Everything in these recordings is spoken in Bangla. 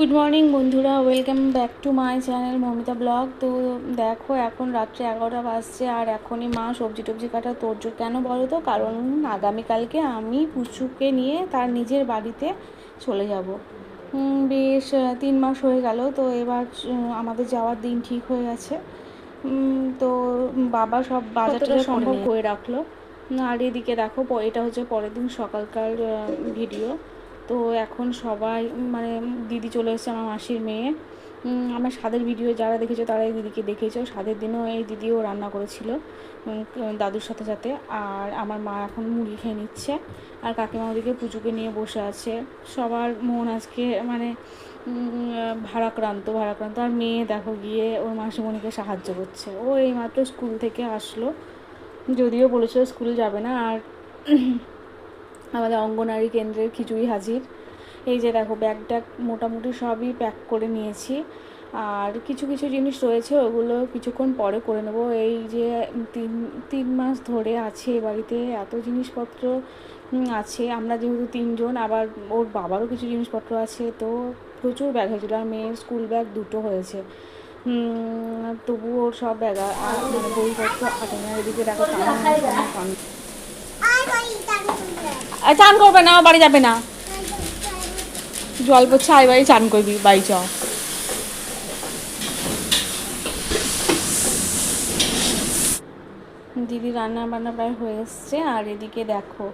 গুড মর্নিং বন্ধুরা। Welcome back to my channel Momita blog তো দেখো এখন রাত্রে এগারোটা বাজছে আর এখনই মা সবজি টবজি কাটা তোরজোর কেন বলো তো? কারণ আগামীকালকে আমি পুচুকে নিয়ে তার নিজের বাড়িতে চলে যাব। বেশ তিন মাস হয়ে গেল তো এবার আমাদের যাওয়ার দিন ঠিক হয়ে গেছে। তো বাবা সব বাজারটা সম্ভব করে? রাখল? আর এদিকে দেখো এটা হচ্ছে পরের দিন সকালকার ভিডিও তো এখন সবাই মানে দিদি চলে এসেছে আমার মাসির মেয়ে। আমার স্বাদের ভিডিও যারা দেখেছ তারা এই দিদিকে দেখেছ। স্বাদের দিনও এই দিদিও রান্না করেছিল দাদুর সাথে সাথে। আর আমার মা এখন মুড়ি খেয়ে নিচ্ছে। আর কাকিমা ওদিকে পুজোকে নিয়ে বসে আছে। সবার মন আজকে মানে ভারাক্রান্ত ভারাক্রান্ত। আর মেয়ে দেখো গিয়ে ওর মাসিমণিকে সাহায্য করছে। ও এইমাত্র স্কুল থেকে আসলো। যদিও বলেছিল স্কুল যাবে না। আর আমাদের অঙ্গনারী কেন্দ্রের খিচুড়ি হাজির। এই যে দেখো ব্যাগ ট্যাগ মোটামুটি সবই প্যাক করে নিয়েছি। আর কিছু কিছু জিনিস রয়েছে, ওগুলো কিছুক্ষণ পরে করে নেব। এই যে তিন তিন মাস ধরে আছে বাড়িতে, এত জিনিসপত্র আছে। আমরা যেহেতু তিনজন, আবার ওর বাবারও কিছু জিনিসপত্র আছে, তো প্রচুর ব্যাগ হয়েছিল। আর মেয়ের স্কুল ব্যাগ দুটো হয়েছে। তবু ওর সব ব্যাগ আর মানে বইপত্র আটে না, এদিকে দেখো চান করবে না, বাড়ি যাবে না। জল পড়ছে আই বাড়ি চান করবি, বাড়ি চ। দিদি রান্না বান্না প্রায় হয়ে এসছে, আর এদিকে দেখো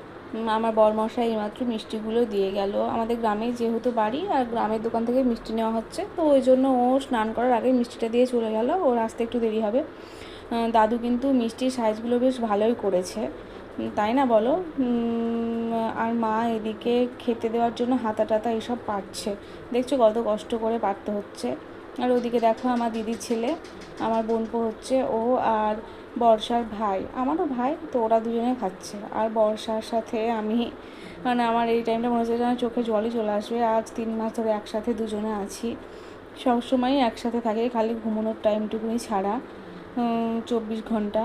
আমার বরমশাই এইমাত্র মিষ্টিগুলো দিয়ে গেল। আমাদের গ্রামে যেহেতু বাড়ি, আর গ্রামের দোকান থেকে মিষ্টি নেওয়া হচ্ছে, তো ওই জন্য ও স্নান করার আগে মিষ্টিটা দিয়ে চলে গেল। ওর আসতে একটু দেরি হবে। দাদু কিন্তু মিষ্টির সাইজগুলো বেশ ভালোই করেছে। তাই না বলো? আর মা এদিকে খেতে দেওয়ার জন্য হাতা টাতা এসব পাচ্ছে। দেখছ কত কষ্ট করে পারতে হচ্ছে। আর ওদিকে দেখো আমার দিদি ছেলে, আমার বোনপো হচ্ছে, ও আর বর্ষার ভাই। আমারও ভাই, তো ওরা দুজনে খাচ্ছে। আর বর্ষার সাথে আমি মানে আমার এই টাইমটা মনে হচ্ছে যেন চোখে জলই চলে আসবে। আজ তিন মাস ধরে একসাথে দুজনে আছি। সবসময়ই একসাথে থাকে, খালি ঘুমানোর টাইমটুকুনি ছাড়া চব্বিশ ঘণ্টা।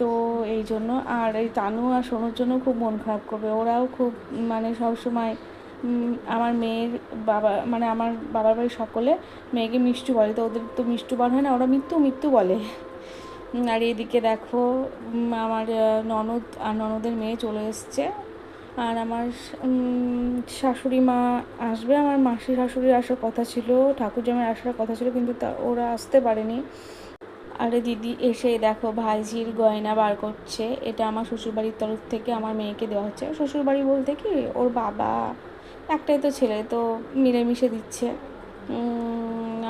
তো এই জন্য আর এই তানু আর সোনুর জন্য খুব মন খারাপ করবে। ওরাও খুব মানে সব সময় আমার মেয়ের বাবা মানে আমার বাবার বাড়ির সকলে মেয়েকে মিষ্টু বলে। তো ওদের তো মিষ্টু বার হয় না, ওরা মৃত্যু মৃত্যু বলে। আর এদিকে দেখো আমার ননদ আর ননদের মেয়ে চলে এসছে। আর আমার শাশুড়ি মা আসবে। আমার মাসি শাশুড়ির আসার কথা ছিল ঠাকুর জামাই আসার কথা ছিল, কিন্তু তা, ওরা আসতে পারেনি। আরে দিদি এসে দেখো ভাইঝির গয়না বার করছে। এটা আমার শ্বশুরবাড়ির তরফ থেকে আমার মেয়েকে দেওয়া হচ্ছে। শ্বশুরবাড়ি বলতে কি, ওর বাবা একটাই তো ছেলে, তো মিলেমিশে দিচ্ছে।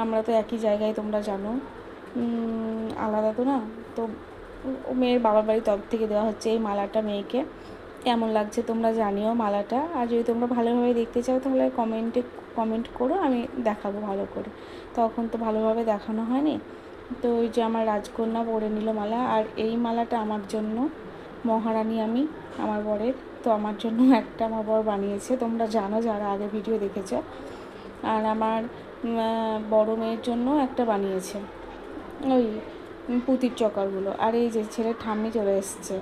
আমরা তো একই জায়গায়, তোমরা জানো। আলাদা তো না? তো মেয়ের বাবার বাড়ির তরফ থেকে দেওয়া হচ্ছে এই মালাটা মেয়েকে। কেমন লাগছে তোমরা জানিও মালাটা। আর যদি তোমরা ভালোভাবে দেখতে চাও, তাহলে কমেন্টে, কমেন্ট করো, আমি দেখাবো ভালো করে। তখন তো ভালোভাবে দেখানো হয়নি। তো ওই যে আমার রাজকন্যা পরে নিল মালা, আর এই মালাটা আমার জন্য। মহারানী আমি, আমার বরের। তো আমার জন্য একটা আমার বর বানিয়েছে। তোমরা জানো যারা আগে ভিডিও দেখেছ। আর আমার বড় মেয়ের জন্য একটা বানিয়েছে। ওই পুঁতির চকারগুলো আর এই যে ছেলের ঠাম্মি চলে এসছে।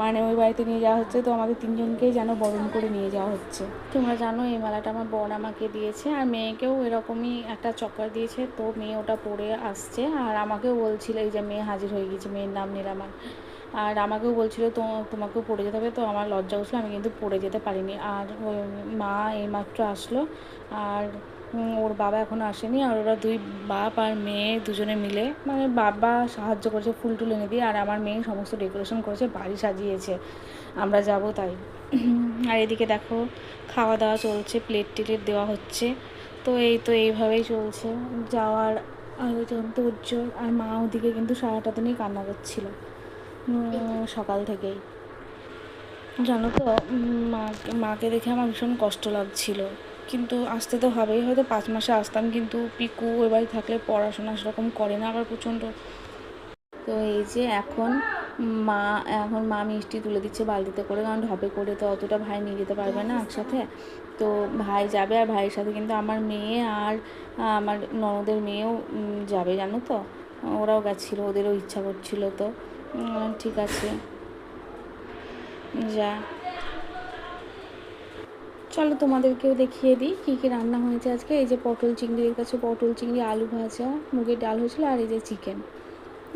মানে ওই বাড়িতে নিয়ে যাওয়া হচ্ছে, তো আমাদের তিনজনকেই যেন বরণ করে নিয়ে যাওয়া হচ্ছে। তোমরা জানো, এই মালাটা আমার বর আমাকে দিয়েছে, আর মেয়েকেও এরকমই একটা চক্কর দিয়েছে, তো মেয়ে ওটা পরে আসছে। আর আমাকেও বলছিল, এই যে মেয়ে হাজির হয়ে গেছে মেয়ের নাম নিলাম। আর আমাকেও বলছিল, তো তোমাকেও পড়ে যেতে হবে। তো আমার লজ্জা উঠল আমি কিন্তু পড়ে যেতে পারিনি। আর মা এইমাত্র আসলো, আর ওর বাবা এখনও আসেনি আর ওরা দুই বাপ আর মেয়ে দুজনে মিলে মানে বাবা সাহায্য করেছে, ফুল টুল এনে দিয়ে, আর আমার মেয়ে সমস্ত ডেকোরেশন করেছে, বাড়ি সাজিয়েছে। আমরা যাব তাই। আর এদিকে দেখো খাওয়া দাওয়া চলছে প্লেট টেলেট দেওয়া হচ্ছে। তো এই তো এইভাবেই চলছে। যাওয়ার আয়োজন তো উজ্জ্বল। আর মা ওদিকে কিন্তু সারাটা দিনই কান্না করছিল সকাল থেকেই। জানো তো মাকে মাকে দেখে আমার ভীষণ কষ্ট লাগছিল। কিন্তু আসতে তো হবেই। হয়তো পাঁচ মাসে আসতাম কিন্তু পিকু বাড়ি থাকলে পড়াশোনা সেরকম করে না আবার প্রচণ্ড। তো এই যে এখন মা এখন মা মিষ্টি তুলে দিচ্ছে বালতিতে করে, কারণ ঢপে করে তো অতটা ভাই নিয়ে যেতে পারবে না একসাথে। তো ভাই যাবে আর ভাইয়ের সাথে কিন্তু আমার মেয়ে আর আমার ননদের মেয়েও যাবে জানো তো? ওরাও গেছিল, ওদেরও ইচ্ছা করছিল তো। ঠিক আছে। যা। চলো তোমাদেরকেও দেখিয়ে দিই কী কী রান্না হয়েছে আজকে। এই যে পটল চিংড়ির কাছে পটল চিংড়ি, আলু ভাজা, মুগের ডাল হয়েছিল আর এই যে চিকেন।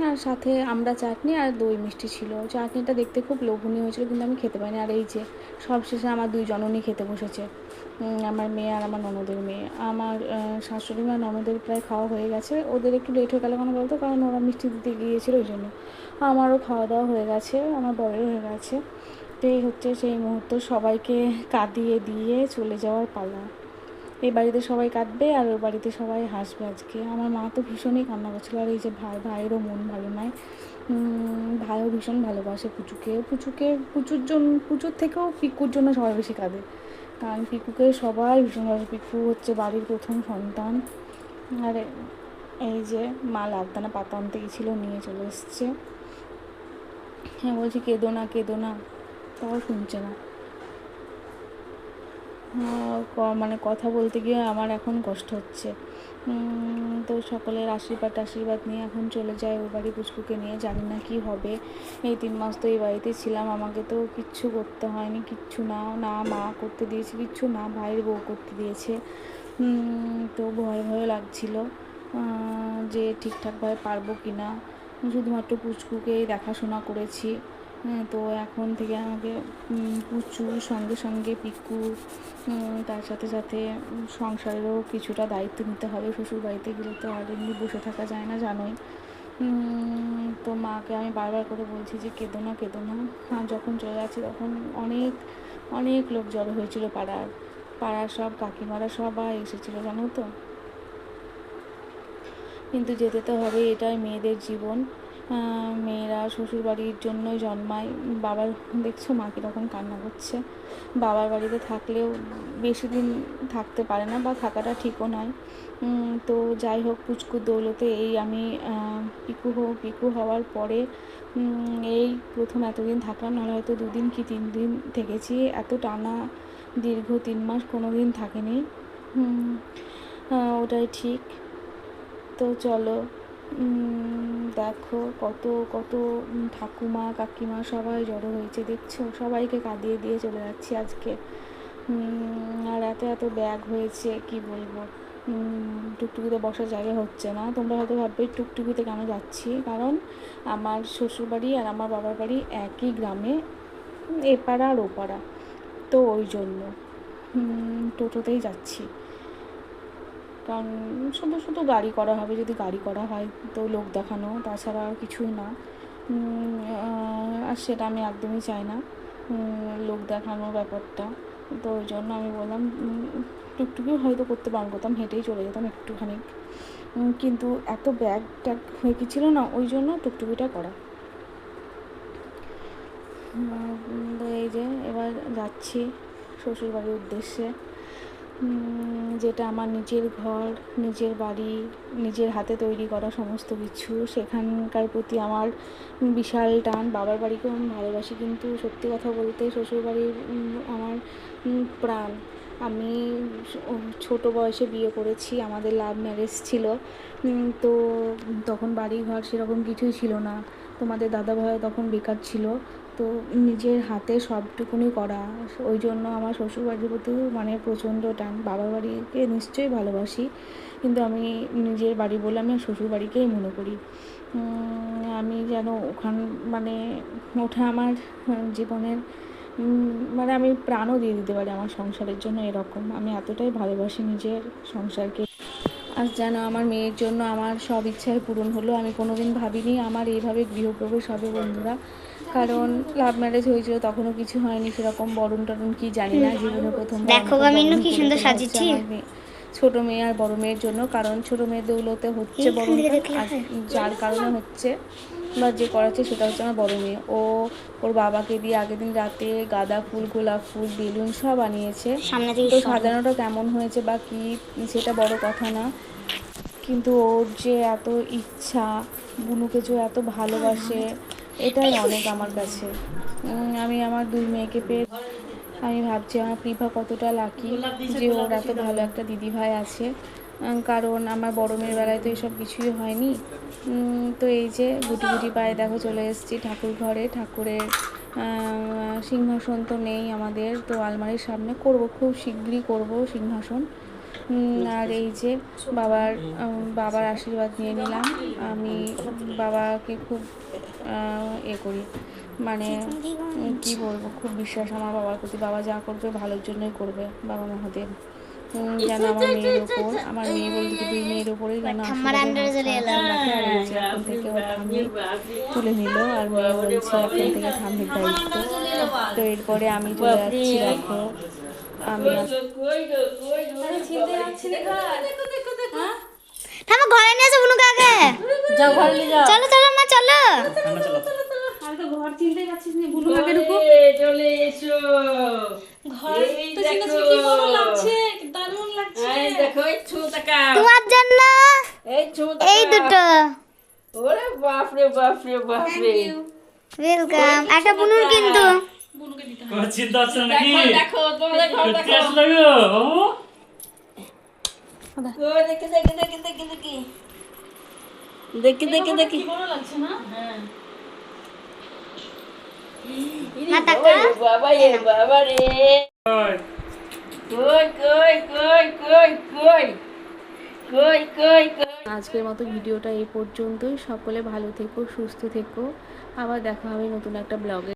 আর সাথে আমরা চাটনি আর দই মিষ্টি ছিল। চাটনিটা দেখতে খুব লোভনীয় হয়েছিল কিন্তু আমি খেতে পারিনি। আর এই যে সবশেষে আমার দুই জননী খেতে বসেছে। আমার মেয়ে আর আমার ননদের মেয়ে। আমার শাশুড়ি মা ননদের প্রায় খাওয়া হয়ে গেছে। ওদের একটু লেট হয়ে গেল কেন বলতো? কারণ ওরা মিষ্টি দিতে গিয়েছিল ওই জন্য। আমারও খাওয়া দাওয়া হয়ে গেছে, আমার বরেরও হয়ে গেছে। এই হচ্ছে সেই মুহূর্ত, সবাইকে কাঁদিয়ে দিয়ে চলে যাওয়ার পালা। এই বাড়িতে সবাই কাঁদবে আর ওর বাড়িতে সবাই হাসবে আজকে। আমার মা তো ভীষণই কান্না করছিল আর এই যে ভাই ভাইয়েরও মন ভালো নয় ভাইও ভীষণ ভালোবাসে পুচুকে। পুচুকে, পুচুর জন্য পুচুর থেকেও পিকুর জন্য সবাই বেশি কাঁদে। কারণ পিকুকে সবাই ভীষণ ভালোবাসে। পিকু হচ্ছে বাড়ির প্রথম সন্তান। আর এই যে মা লালদানা পাতা আনতে গেছিল, নিয়ে চলে এসছে। হ্যাঁ বলছি কেঁদো না কেঁদো না। তাও শুনছে না। মানে কথা বলতে গিয়ে আমার এখন কষ্ট হচ্ছে। তো সকলের আশীর্বাদ আশীর্বাদ নিয়ে এখন চলে যায়। ও বাড়ি পুচকুকে নিয়ে জানি না কি হবে। এই তিন মাস তো এই বাড়িতে ছিলাম। আমাকে তো কিচ্ছু করতে হয়নি, কিচ্ছু না। না, মা করতে দিয়েছে, কিচ্ছু না। ভাইয়ের বউ করতে দিয়েছে। তো ভয় ভয় লাগছিল যে ঠিকঠাকভাবে পারব কি না শুধুমাত্র পুচকুকেই দেখাশোনা করেছি। তো এখন থেকে আমাকে পুচু, সঙ্গে সঙ্গে পিকু তার সাথে সাথে সংসারেরও কিছুটা দায়িত্ব নিতে হবে। শ্বশুর বাড়িতে গেলে তো আর এমনি বসে থাকা যায় না, জানোই। তো মাকে আমি বারবার করে বলছি যে, কেঁদো না কেঁদো না। যখন চলে যাচ্ছি তখন অনেক অনেক লোক জড়ো হয়েছিল পাড়ার। পাড়ার সব কাকিমারা সবাই এসেছিল, জানো তো। কিন্তু যেতে তো হবে এটাই মেয়েদের জীবন। মেয়েরা শ্বশুরবাড়ির জন্যই জন্মায়। বাবার দেখছ মা কীরকম কান্না করছে। বাবার বাড়িতে থাকলেও বেশি দিন থাকতে পারে না বা থাকাটা ঠিকও নয়। তো যাই হোক, পুচকুর দৌলতে এই আমি পিকু হো পিকু হওয়ার পরে এই প্রথম এতদিন থাকলাম, নাহলে হয়তো দুদিন কি তিন দিন থেকেছি। এত টানা দীর্ঘ তিন মাস কোনো দিন থাকেনি ওটাই ঠিক। তো চলো দেখো কত কত ঠাকুমা, কাকিমা সবাই জড়ো হয়েছে, দেখছ? সবাইকে কাঁদিয়ে দিয়ে চলে যাচ্ছি আজকে। আর এত এত ব্যাগ হয়েছে, কি বলব? টুকটুকিতে বসার জায়গা হচ্ছে না। তোমরা হয়তো ভাববে, টুকটুকিতে কেন যাচ্ছি? কারণ আমার শ্বশুরবাড়ি আর আমার বাবার বাড়ি একই গ্রামে, এপাড়া আর ওপাড়া। তো ওই জন্য টোটোতেই যাচ্ছি। কারণ শুধু শুধু গাড়ি করা হবে যদি গাড়ি করা হয় তো লোক দেখানো তাছাড়া কিছুই না। আর সেটা আমি একদমই চাই না। লোক দেখানোর ব্যাপারটা। তো ওই জন্য আমি বললাম উম, টুকটুকিও হয়তো করতে বারণ করতাম হেঁটেই চলে যেতাম একটুখানি। কিন্তু এত ব্যাগ ট্যাগ হয়ে গেছিল না ওই জন্য টুকটুকিটা করা। এই যে এবার যাচ্ছি শ্বশুরবাড়ির উদ্দেশ্যে। যেটা আমার নিজের ঘর, নিজের বাড়ি, নিজের হাতে তৈরি করা সমস্ত কিছু, সেখানকার প্রতি আমার বিশাল টান। বাবার বাড়িকেও আমি ভালোবাসি, কিন্তু সত্যি কথা বলতে শ্বশুরবাড়ির আমার প্রাণ। আমি ছোট বয়সে বিয়ে করেছি, আমাদের লাভ ম্যারেজ ছিল। তো তখন বাড়ি ঘর সেরকম কিছুই ছিল না। তোমাদের দাদা ভাই তখন বেকার ছিল। তো নিজের হাতে সবটুকুনি করা। ওই জন্য আমার শ্বশুরবাড়ির প্রতিও মানে প্রচণ্ড টান। বাবার বাড়িকে নিশ্চয়ই ভালোবাসি, কিন্তু আমি নিজের বাড়ি বলে আমি শ্বশুরবাড়িকেই মনে করি। আমি যেন ওখান মানে ওঠা আমার জীবনের মানে আমি প্রাণও দিয়ে দিতে পারি আমার সংসারের জন্য এরকম। আমি এতটাই ভালোবাসি নিজের সংসারকে। আজ যেন আমার মেয়ের জন্য আমার সব ইচ্ছাই পূরণ হলো। আমি কোনোদিন ভাবিনি আমার এইভাবে গৃহপ্রবেশ হবে, বন্ধুরা। কারণ লাভ ম্যারেজ হয়েছিল তখনও কিছু হয়নি সেরকম বরণ টরণ কি জানি না জীবনে প্রথম দেখো গো কি সুন্দর সাজিয়েছি। ছোট মেয়ে আর বড় মেয়ের জন্য কারণ ছোট মেয়ে দৌলতে হচ্ছে হয়? যার কারণে হচ্ছে বা যে করাচ্ছে সেটা হচ্ছে আমার বড় মেয়ে ও ওর বাবাকে দিয়ে আগের দিন রাতে গাঁদা ফুল গোলাপ ফুল বেলুন সব আনিয়েছে তো। সাজানোটা কেমন হয়েছে বা কি সেটা বড় কথা না কিন্তু ওর যে এত ইচ্ছা বুনুকে যে এত ভালোবাসে এটাই অনেক আমার কাছে। আমি আমার দুই মেয়েকে পেয়ে আমি ভাবছি, আমার প্রীভা কতটা লাকি যে ওর এত ভালো একটা দিদি ভাই আছে কারণ আমার বড় মেয়ের বেলায় তো এসব কিছুই হয়নি। তো এই যে গুটি গুটি পায়ে দেখো চলে এসেছি ঠাকুর ঘরে। ঠাকুরের সিংহাসন তো নেই আমাদের, তো আলমারির সামনে করব, খুব শীঘ্রই করব সিংহাসন। আর এই যে বাবার বাবার আশীর্বাদ নিয়ে নিলাম। আমি বাবাকে খুব এ করি মানে কি বলব খুব বিশ্বাস আমার বাবার প্রতি বাবা যা করবে ভালোর জন্যই করবে বাবা মহাদেব যেন আমার মেয়ের ওপর আমার মেয়ে বলতে দুই মেয়ের ওপরেই যেন এখন থেকে ওর ঠাম্মি তুলে নিল আর মেয়ে বলছে এখন থেকে ঠাম্মির দায়িত্ব তো এরপরে আমি চলে যাচ্ছি দেখো আমি ঘরে নিয়ে আসো বুনুকে আগে। যাও ঘরে নিয়ে যাও। চলো চলো মা চলো। আমি তো ঘর চিনতে যাচ্ছিস নি বুলু আগে ঢুকো। চলে এসো। ঘর তো দেখো। চিনতে কি ভালো লাগছে দারুণ লাগছে। এই দেখো এই ছু টাকা। তোমার জন্য এই ছু এই দুটো। ওরে বাপ রে বাপ রে বাপ রে ওয়েলকাম একটা বুনুর কিন্তু। বুনুকে দিতে কোনো চিন্তা হচ্ছে না নাকি? দেখো দেখো তোমাদের ঘর দেখো। আসলে ও ও দেখি দেখি দেখি দেখি দেখি। দেখি দেখি দেখি। আজকের মতো ভিডিওটা এই পর্যন্তই। সকলে ভালো থেকো সুস্থ থেকো। আবার দেখা হবে নতুন একটা ব্লগে।